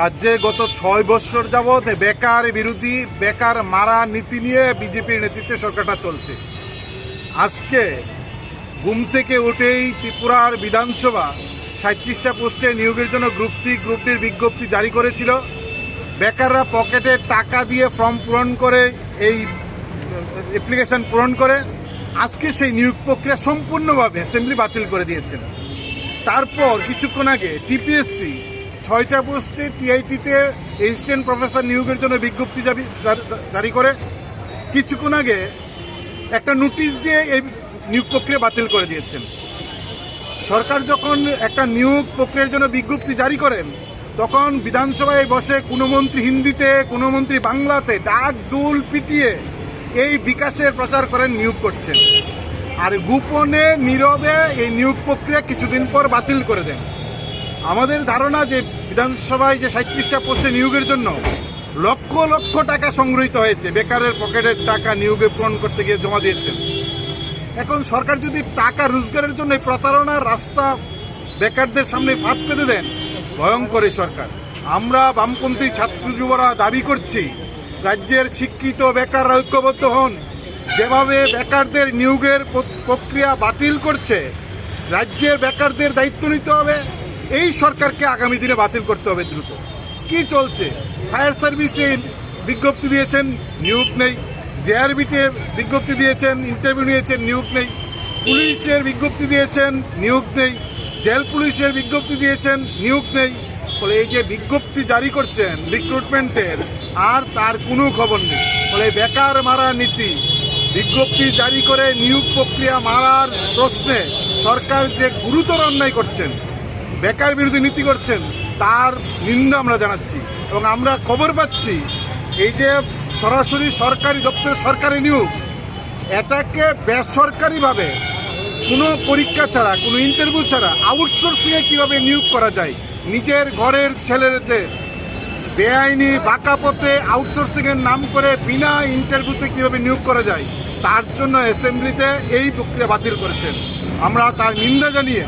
রাজ্যে গত ছয় বৎসর যাবৎ বেকার বিরোধী, বেকার মারা নীতি নিয়ে বিজেপির নেতৃত্বে সরকারটা চলছে। আজকে ঘুম থেকে উঠেই ত্রিপুরার বিধানসভা সাঁত্রিশটা পোস্টে নিয়োগের জন্য গ্রুপ সি, গ্রুপ ডির বিজ্ঞপ্তি জারি করেছিল। বেকাররা পকেটে টাকা দিয়ে ফর্ম পূরণ করে, এই অ্যাপ্লিকেশন পূরণ করে, আজকে সেই নিয়োগ প্রক্রিয়া সম্পূর্ণভাবে অ্যাসেম্বলি বাতিল করে দিয়েছেন। তারপর কিছুক্ষণ আগে টিপিএসসি ছয়টা পোস্টে টিআইটিতে অ্যাসিস্ট্যান্ট প্রফেসর নিয়োগের জন্য বিজ্ঞপ্তি জারি করে। কিছুক্ষণ আগে একটা নোটিশ দিয়ে এই নিয়োগ প্রক্রিয়া বাতিল করে দিয়েছেন। সরকার যখন একটা নিয়োগ প্রক্রিয়ার জন্য বিজ্ঞপ্তি জারি করেন, তখন বিধানসভায় বসে কোনো মন্ত্রী হিন্দিতে, কোনো মন্ত্রী বাংলাতে ডাক ডুল পিটিয়ে এই বিকাশের প্রচার করেন, নিয়োগ করছেন। আর গোপনে নীরবে এই নিয়োগ প্রক্রিয়া কিছুদিন পর বাতিল করে দেন। আমাদের ধারণা যে বিধানসভায় যে সাঁত্রিশটা পোস্টে নিয়োগের জন্য লক্ষ লক্ষ টাকা সংগৃহীত হয়েছে, বেকারের পকেটের টাকা নিয়োগে পূরণ করতে গিয়ে জমা দিয়েছেন। এখন সরকার যদি টাকা রোজগারের জন্য প্রতারণার রাস্তা বেকারদের সামনে ফাঁদ পেতে দেন, ভয়ঙ্কর সরকার। আমরা বামপন্থী ছাত্র যুবরা দাবি করছি, রাজ্যের শিক্ষিত বেকাররা ঐক্যবদ্ধ হন। যেভাবে বেকারদের নিয়োগের প্রক্রিয়া বাতিল করছে, রাজ্যের বেকারদের দায়িত্ব নিতে হবে। এই সরকারকে আগামী দিনে বাতিল করতে হবে দ্রুত। কি চলছে? ফায়ার সার্ভিসে বিজ্ঞপ্তি দিয়েছেন, নিয়োগ নেই। জেআরবিতে বিজ্ঞপ্তি দিয়েছেন, ইন্টারভিউ নিয়েছেন, নিয়োগ নেই। পুলিশের বিজ্ঞপ্তি দিয়েছেন, নিয়োগ নেই। জেল পুলিশের বিজ্ঞপ্তি দিয়েছেন, নিয়োগ নেই। ফলে এই যে বিজ্ঞপ্তি জারি করছেন রিক্রুটমেন্টের আর তার কোনো খবর নেই। ফলে বেকার মারা নীতি, বিজ্ঞপ্তি জারি করে নিয়োগ প্রক্রিয়া মারার প্রশ্নে সরকার যে গুরুতর অন্যায় করছেন বেকার বিরোধী নীতি করছেন, তার নিন্দা আমরা জানাচ্ছি এবং আমরা খবর পাচ্ছি, এই যে সরাসরি সরকারি দপ্তরে, সরকারি নিয়োগ, এটাকে বেসরকারিভাবে কোনো পরীক্ষা ছাড়া, কোনো ইন্টারভিউ ছাড়া আউটসোর্সিংয়ে কীভাবে নিয়োগ করা যায়? নিজের ঘরের ছেলেদের বেআইনি বাঁকা পথে আউটসোর্সিংয়ের নাম করে বিনা ইন্টারভিউতে কীভাবে নিয়োগ করা যায়? তার জন্য অ্যাসেম্বলিতে এই প্রক্রিয়া বাতিল করেছেন। আমরা তার নিন্দা জানিয়ে